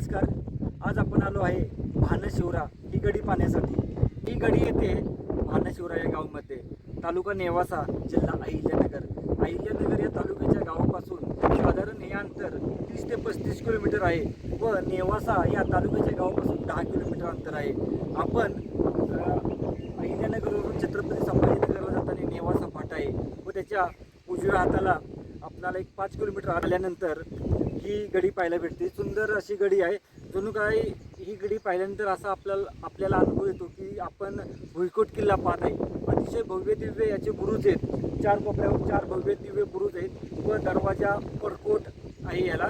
नमस्कार. आज आपण आलो आहे भानशिवरा ही गडी पाहण्यासाठी. ही गडी येते भानशिवरा या गावामध्ये तालुका नेवासा जिल्हा अहिल्यानगर. अहिल्यानगर या तालुक्याच्या गावापासून साधारण हे अंतर तीस ते पस्तीस किलोमीटर आहे व नेवासा या तालुक्याच्या गावापासून दहा किलोमीटर अंतर आहे. आपण अहिल्यानगरवरून छत्रपती संभाजीनगरला जाताना नेवासा फाटा आहे व त्याच्या उजव्या हाताला आपणाला एक पाच किलोमीटर आल्यानंतर ही गडी पाहायला भेटते. सुंदर अशी गडी आहे. जणू काय ही गडी पाहिल्यानंतर असा आपल्याला आपल्याला अनुभव येतो की आपण भुईकोट किल्ला पाहत आहे. अतिशय भव्य दिव्य याचे बुरुज आहेत. चार कोपऱ्यावर चार भव्य दिव्य बुरुज आहेत. व दरवाजा परकोट आहे याला.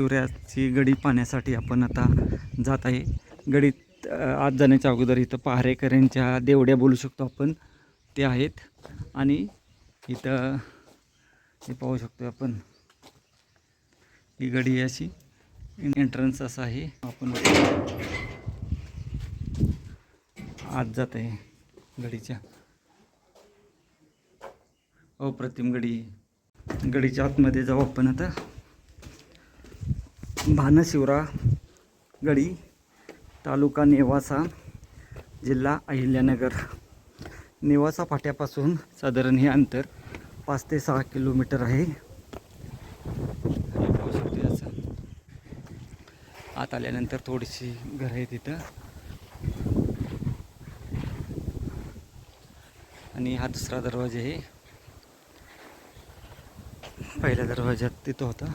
सूर्याची गडी पाहण्यासाठी आपण आता जात आहे. गडीत आत जाण्याच्या अगोदर इथं पहारेकऱ्यांच्या देवड्या बोलू शकतो आपण. ते आहेत. आणि इथं हे पाहू शकतो आपण. ही गडी अशी. एंट्रन्स असा आहे. आपण आत जात आहे गडीच्या. अप्रतिम गडी. गडीच्या आतमध्ये जाऊ आपण आता. भानशिवरा गडी तालुका नेवासा जिल्हा अहिल्यानगर. नेवासा फाट्यापासून साधारण हे अंतर पाच ते सहा किलोमीटर आहे. पाहू शकतो आत आल्यानंतर थोडीशी घरं आहे तिथं आणि हा दुसरा दरवाजा आहे. पहिल्या दरवाज्यात तिथं होता.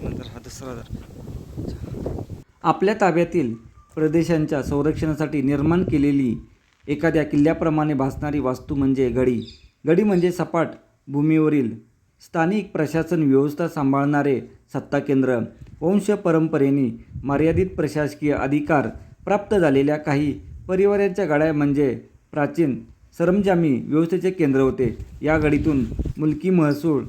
त्याच्यानंतर हा दुसरा दरवाजा आपल्या ताब्यातील प्रदेशांच्या संरक्षणासाठी निर्माण केलेली एखाद्या किल्ल्याप्रमाणे भासणारी वास्तू म्हणजे गडी गडी म्हणजे सपाट भूमीवरील स्थानिक प्रशासन व्यवस्था सांभाळणारे सत्ता केंद्र वंश परंपरेने मर्यादित प्रशासकीय अधिकार प्राप्त झालेल्या काही परिवारांच्या गाड्या म्हणजे प्राचीन सरंजामी व्यवस्थेचे केंद्र होते. या गडीतून मुलकी महसूल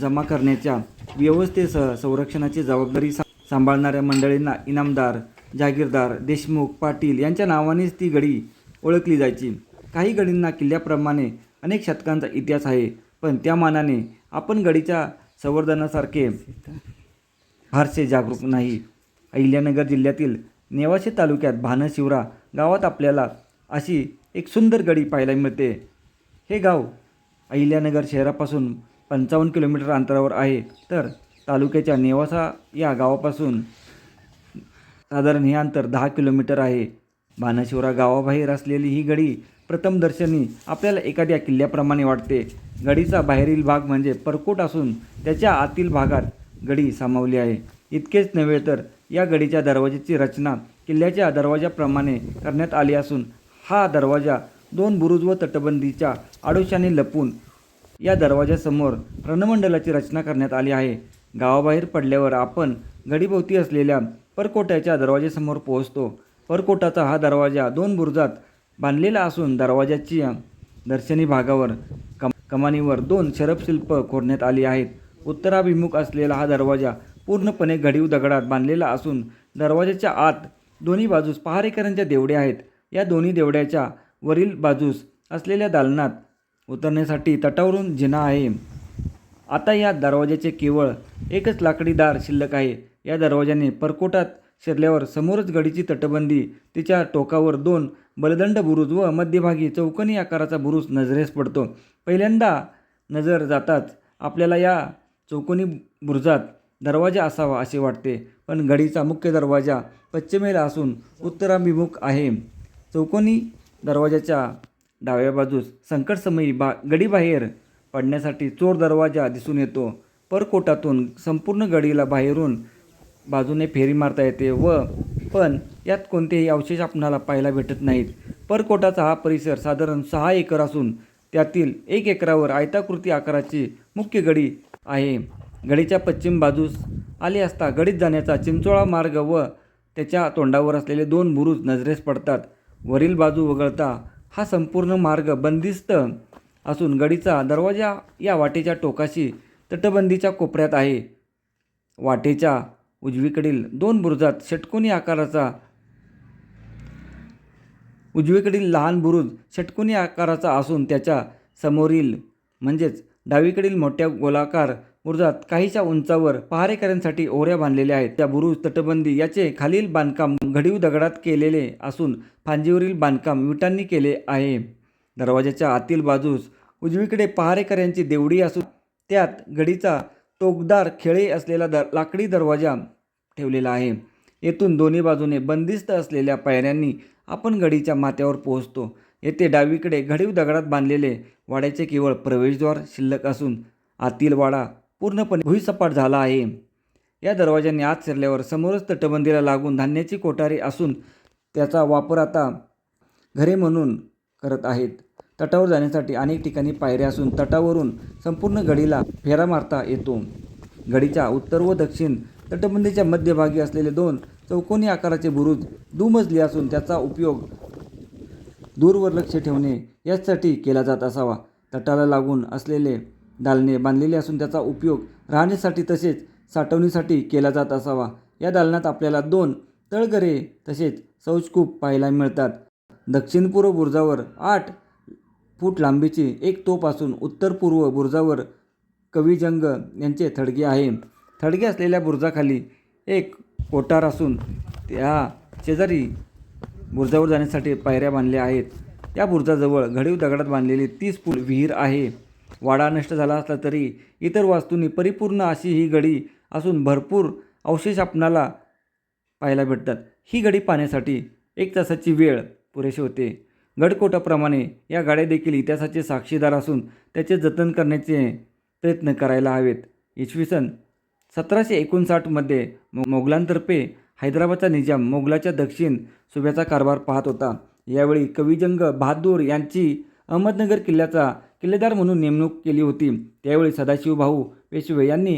जमा करण्याच्या व्यवस्थेसह संरक्षणाची जबाबदारी सांभाळणाऱ्या मंडळींना इनामदार जागीरदार देशमुख पाटील यांच्या नावानेच ती गडी ओळखली जायची. काही गडींना किल्ल्याप्रमाणे अनेक शतकांचा इतिहास आहे पण त्या मानाने आपण गडीच्या संवर्धनासारखे फारसे जागरूक नाही. अहिल्यानगर जिल्ह्यातील नेवासे तालुक्यात भानशिवरा गावात आपल्याला अशी एक सुंदर गडी पाहायला मिळते. हे गाव अहिल्यानगर शहरापासून पंचावन्न किलोमीटर अंतरावर आहे. तर तालुक्याच्या नेवासा या गावापासून साधारण हे अंतर दहा किलोमीटर आहे. बाणशिवरा गावाबाहेर असलेली ही गडी प्रथमदर्शनी आपल्याला एखाद्या किल्ल्याप्रमाणे वाटते. गडीचा बाहेरील भाग म्हणजे परकोट असून त्याच्या आतील भागात गडी सामावली आहे. इतकेच नव्हे तर या गडीच्या दरवाजाची रचना किल्ल्याच्या दरवाजाप्रमाणे करण्यात आली असून हा दरवाजा दोन बुरुज व तटबंदीच्या आडोशाने लपून या दरवाजासमोर रणमंडलाची रचना करण्यात आली आहे. गावाबाहेर पडल्यावर आपण गडीभोवती असलेल्या परकोट्याच्या दरवाजासमोर पोहोचतो. परकोटाचा हा दरवाजा दोन बुरुजात बांधलेला असून दरवाजाची दर्शनी भागावर कम कमानीवर दोन शरपशिल्प कोरण्यात आली आहेत. उत्तराभिमुख असलेला हा दरवाजा पूर्णपणे घडीव दगडात बांधलेला असून दरवाजाच्या आत दोन्ही बाजूस पहारेकरांच्या देवड्या आहेत. या दोन्ही देवड्याच्या वरील बाजूस असलेल्या दालनात उतरण्यासाठी तटावरून जिना आहे. आता या दरवाजाचे केवळ एकच लाकडीदार शिल्लक आहे. या दरवाजाने परकोटात शिरल्यावर समोरच गडीची तटबंदी तिच्या टोकावर दोन बलदंड बुरुज व मध्यभागी चौकोनी आकाराचा बुरुज नजरेस पडतो. पहिल्यांदा नजर जाताच आपल्याला या चौकोनी बुरुजात दरवाजा असावा असे वाटते पण गडीचा मुख्य दरवाजा पश्चिमेला असून उत्तराभिमुख आहे. चौकोनी दरवाजाच्या डाव्या बाजूस संकटसमयी बा गडीबाहेर पडण्यासाठी चोर दरवाजा दिसून येतो. परकोटातून संपूर्ण गडीला बाहेरून बाजूने फेरी मारता येते व पण यात कोणतेही अवशेष आपणाला पाहायला भेटत नाहीत. परकोटाचा हा परिसर साधारण सहा एकर असून त्यातील एक एकरावर आयताकृती आकाराची मुख्य गडी आहे. गडीच्या पश्चिम बाजूस आले असता गडीत जाण्याचा चिंचोळा मार्ग व त्याच्या तोंडावर असलेले दोन बुरुज नजरेस पडतात. वरील बाजू वगळता हा संपूर्ण मार्ग बंदिस्त असून गडीचा दरवाजा या वाटेच्या टोकाशी तटबंदीच्या कोपऱ्यात आहे. वाटेच्या उजवीकडील दोन बुरुजात षटकोनी आकाराचा उजवीकडील लहान बुरुज षटकोनी आकाराचा असून त्याच्या समोरील म्हणजेच डावीकडील मोठ्या गोलाकार बुरुजात काहीशा उंचावर पहारेकऱ्यांसाठी ओऱ्या बांधलेल्या आहेत. त्या बुरुज तटबंदी याचे खालील बांधकाम घडीव दगडात केलेले असून फांजीवरील बांधकाम विटांनी केले आहे. दरवाजाच्या आतील बाजूस उजवीकडे पहारेकऱ्यांची देवडी असून त्यात गडीचा टोकदार खेळे असलेला द लाकडी दरवाजा ठेवलेला आहे. येथून दोन्ही बाजूने बंदिस्त असलेल्या पायऱ्यांनी आपण गडीच्या माथ्यावर पोहोचतो. येथे डावीकडे घडीव दगडात बांधलेले वाड्याचे केवळ प्रवेशद्वार शिल्लक असून आतील वाडा पूर्णपणे भुईसपाट झाला आहे. या दरवाजाने आत शिरल्यावर समोरच तटबंदीला लागून धान्याची कोठारे असून त्याचा वापर आता घरे म्हणून करत आहेत. तटावर जाण्यासाठी अनेक ठिकाणी पायऱ्या असून तटावरून संपूर्ण गडीला फेरा मारता येतो. गडीच्या उत्तर व दक्षिण तटबंदीच्या मध्यभागी असलेले दोन चौकोनी आकाराचे बुरुज दुमजली असून त्याचा उपयोग दूरवर लक्ष ठेवणे यासाठी केला जात असावा. तटाला लागून असलेले दालने बांधलेले असून त्याचा उपयोग राहण्यासाठी तसेच साठवणीसाठी केला जात असावा. या दालनात आपल्याला दोन तळगरे तसेच शौचकूप पाहायला मिळतात. दक्षिणपूर्व बुरुजावर आठ फूट लांबीची एक तोप असून उत्तर पूर्व बुरुजावर कविजंग यांचे थडगे आहे. थडगे असलेल्या बुरुजाखाली एक कोठार असून त्या शेजारी बुरुजावर जाण्यासाठी पायऱ्या बांधल्या आहेत. या बुरुजाजवळ घडीव दगडात बांधलेली तीस फूट विहीर आहे. वाडा नष्ट झाला असला तरी इतर वास्तूंनी परिपूर्ण अशी ही गडी असून भरपूर अवशेष आपणाला पाहायला भेटतात. ही गडी पाहण्यासाठी एक तासाची वेळ पुरेशी होते. गडकोटाप्रमाणे या गाड्या देखील इतिहासाचे साक्षीदार असून त्याचे जतन करण्याचे प्रयत्न करायला हवेत. इसवी सन सतराशे एकोणसाठमध्ये मोगलांतर्फे हैदराबादचा निजाम मोगलाच्या दक्षिण सुभ्याचा कारभार पाहत होता. यावेळी कविजंग बहादूर यांची अहमदनगर किल्ल्याचा किल्लेदार म्हणून नेमणूक केली होती. त्यावेळी सदाशिव भाऊ पेशवे यांनी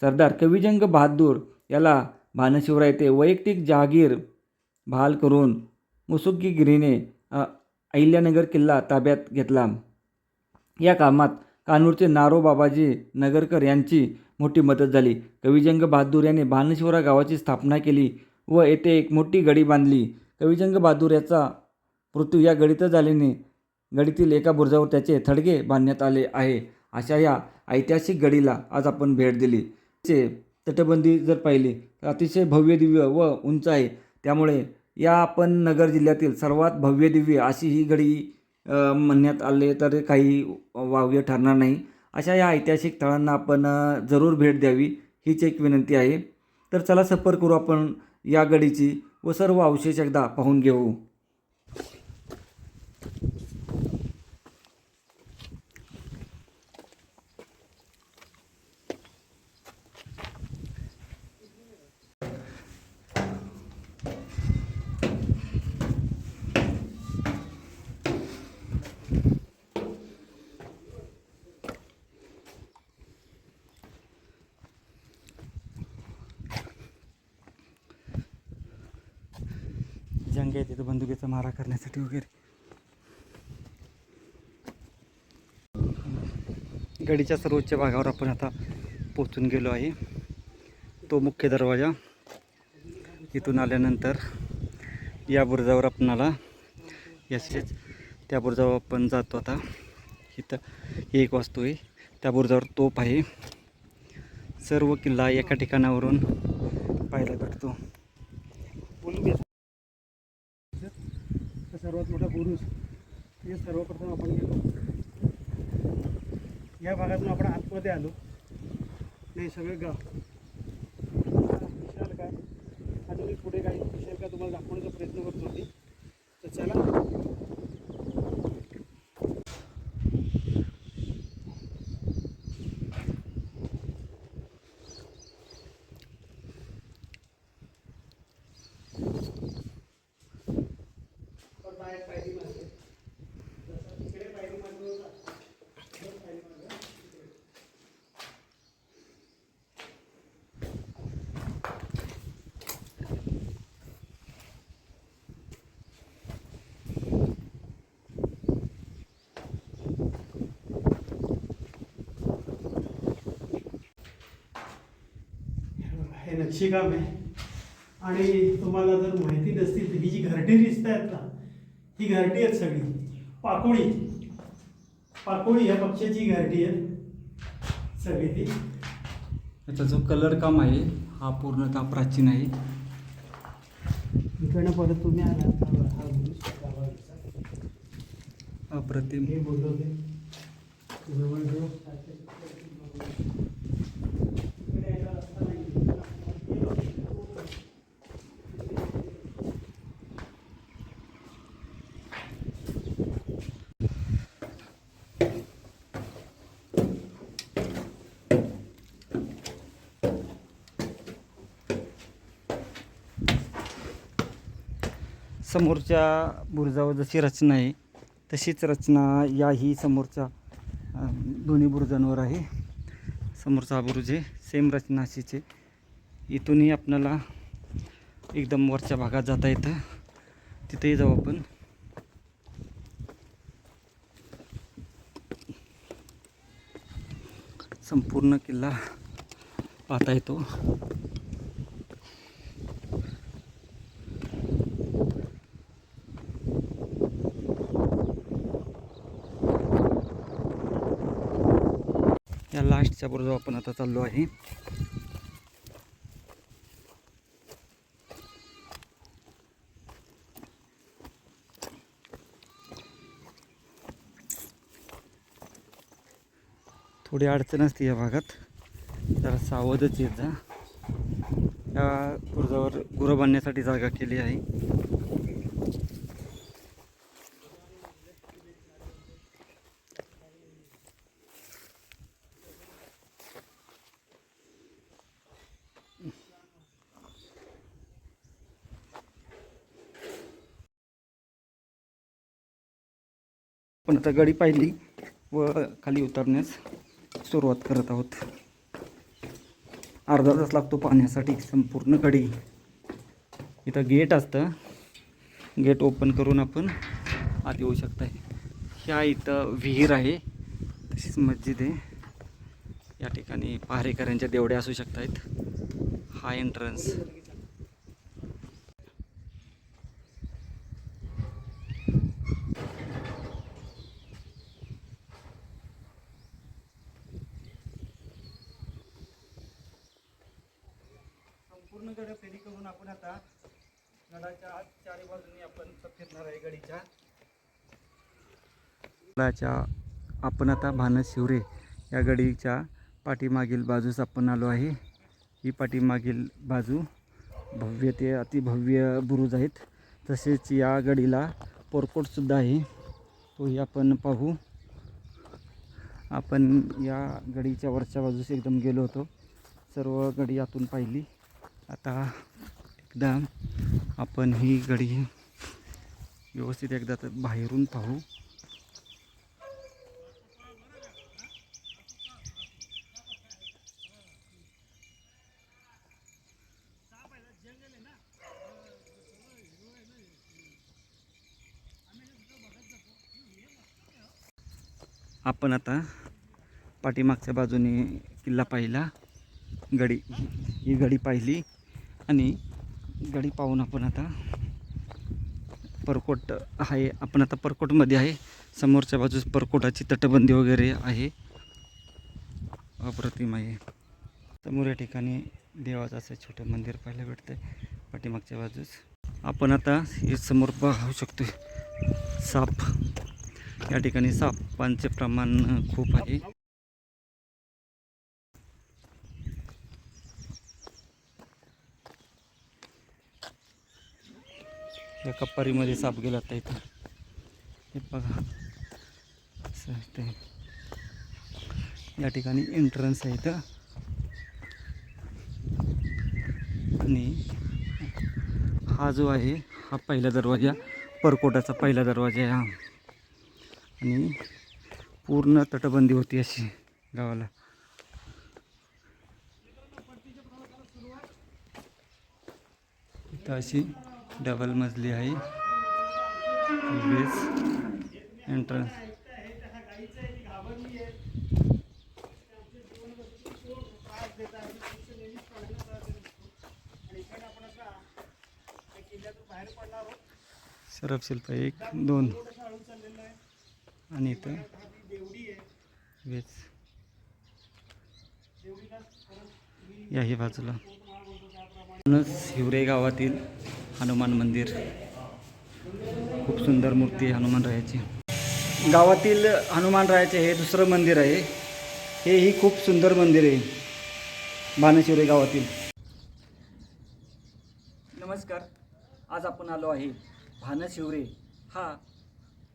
सरदार कविजंग बहादूर याला भानशिवरा येथे वैयक्तिक जहागीर बहाल करून मुसुकीगिरीने अहिल्यानगर किल्ला ताब्यात घेतला. या कामात कानूरचे नारो बाबाजी नगरकर यांची मोठी मदत झाली. कविजंग बहादूर याने भानशिवरा गावाची स्थापना केली व येथे एक मोठी गडी बांधली. कविजंग बहादूर याचा मृत्यू या गडीतच झाल्याने गडीतील एका बुर्जावर त्याचे थडगे बांधण्यात आले आहे. अशा या ऐतिहासिक गडीला आज आपण भेट दिली. चे तटबंदी जर पाहिली तर अतिशय भव्य दिव्य व उंच आहे. त्यामुळे या आपण नगर जिल्ह्यातील सर्वात भव्य दिव्य अशी ही गडी म्हणण्यात आले तर काही वाव्य ठरणार नाही. अशा या ऐतिहासिक स्थळांना आपण जरूर भेट द्यावी हीच एक विनंती आहे. तर चला सफर करू आपण या गडीची व सर्व अवशेष एकदा पाहून घेऊ. जंग आहे तिथं बंदुकीचा मारा करण्यासाठी वगैरे. गडीच्या सर्वोच्च भागावर आपण आता पोचून गेलो आहे. तो मुख्य दरवाजा इथून आल्यानंतर या बुरजावर आपणाला यसेच त्या बुरजावर आपण जातो आता. इथं एक वास्तू आहे. त्या बुरजावर तोप आहे. सर्व किल्ला एका ठिकाणावरून पाहायला भेटतो सर्वात मोठा बुरुज हे सर्वप्रथम आपण गेलो या भागातून आपण आतमध्ये आलो. नाही सगळे गाव. नक्षीकाम आहे आणि तुम्हाला जर माहिती नसतील तर ही जी घरटी दिसत आहेत ना ही घरटी आहेत सगळी. पाकोळी. पाकोळी ह्या पक्षाची घरटी आहे सगळी ती. याचा जो कलर काम आहे हा पूर्णतः प्राचीन आहे. इकडनं परत तुम्ही हा हा. अप्रतिम. हे बोलवते. जवळजवळ समोरच्या बुरुजावर जशी रचना आहे तशीच रचना याही समोरच्या दोन्ही बुरुजांवर आहे. समोरचा हा बुरुज आहे सेम रचना अशीच आहे. इथूनही आपणाला एकदम वरच्या भागात जाता येतं. तिथेही जाऊ आपण. संपूर्ण किल्ला पाहता येतो. लास्टच्या बरोबर आपण आता चाललो आहे. थोडी अडचण असते या भागात. जरा सावधच येत जा. या बुरुजावर गुरं बांधण्यासाठी जागा केली आहे. पण आता गाडी पाहिली व खाली उतरण्यास सुरुवात करत आहोत. अर्धा तास लागतो पाहण्यासाठी संपूर्ण गडी. इथं गेट असतं. गेट ओपन करून आपण आत येऊ शकताय. ह्या इथं विहीर आहे. तशीच मस्जिद आहे. या ठिकाणी पहारेकऱ्यांच्या देवड्या असू शकत आहेत हा एंट्रन्स संपूर्ण गड फेरी करून आपण आता गडाच्या आत चारी बाजूनी आपण फिरणार आहे गडीच्या गडाच्या आपण आता भानस शिवरे या गडीच्या पाठीमागील बाजूस आपण आलो आहे. ही पाठीमागील बाजू भव्य ते अतिभव्य बुरुज आहेत. तसेच या गडीला पोरकोटसुद्धा आहे. तोही आपण पाहू. आपण या गडीच्या वरच्या बाजूस एकदम गेलो होतो. सर्व गडी आतून पाहिली. आता एकदा आपण ही गडी व्यवस्थित एकदा तर बाहेरून पाहू. आपण आता पाठीमागच्या बाजूने किल्ला पाहिला. गडी. ही गडी पाहिली. आणि गडी पाहून आपण आता परकोट आहे. आपण आता परकोटमध्ये आहे. समोरच्या बाजूस परकोटाची तटबंदी वगैरे आहे. अप्रतिम आहे. समोर या ठिकाणी देवाचं असं छोटं मंदिर पाहायला भेटतं पाठीमागच्या बाजूस. आपण आता हे समोर पाहू शकतो साप. या ठिकाणी सापांचे प्रमाण खूप आहे. या कपारीमध्ये साप गेला आता इथं. हे बघा. असं ते. या ठिकाणी एंट्रन्स आहे इथं. आणि हा जो आहे हा पहिला दरवाजा परकोटाचा पहिला दरवाजा आहे हा. आणि पूर्ण तटबंदी होती अशी गावाला. इथं अशी डबल मजली आहे. बेस एंट्रन्स सरफ शिल्प एक दोन. आणि इथं हा वेच याही बाजूला. म्हणूनच हिवरे गावातील हनुमान मंदिर. खूप सुंदर मूर्ती आहे हनुमानरायाची गावातील हनुमानरायाचे हे दुसरं मंदिर आहे. हेही खूप सुंदर मंदिर आहे. भानशिवरे गावातील. नमस्कार. आज आपण आलो आहे भानशिवरे. हा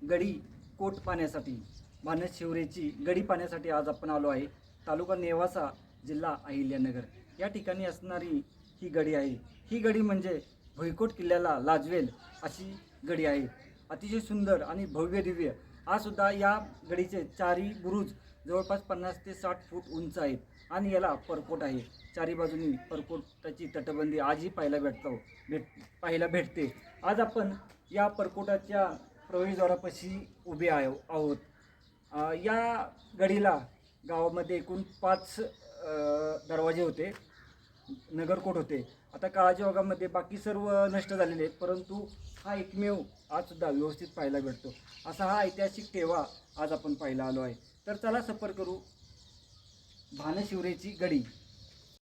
गडी कोट पाण्यासाठी भानशिवरेची गडी पाण्यासाठी आज आपण आलो आहे. तालुका नेवासा जिल्हा अहिल्यानगर. या ठिकाणी असणारी ही गडी आहे. ही गडी म्हणजे भुईकोट किल्ल्याला लाजवेल अशी गडी आहे. अतिशय सुंदर आणि भव्य दिव्य. हा सुद्धा या गडीचे चारी बुरुज जवळपास पन्नास ते साठ फूट उंच आहेत आणि याला परकोट आहे. चारी बाजूनी परकोटाची तटबंदी आजही पाहायला भेटतो भेट पाहायला भेटते. आज आपण या परकोटाच्या प्रवेशद्वारापाशी उभे आहे आहोत. या गडीला गावामध्ये एकूण पाच दरवाजे होते. नगरकोट होते. आता काळाच्या ओघामध्ये बाकी सर्व नष्ट झालेले आहेत परंतु हा एकमेव आज सुद्धा व्यवस्थित पाहायला भेटतो. असा हा ऐतिहासिक ठेवा आज आपण पाहायला आलो आहे. तर चला सफर करू भानशिवरेची गडी.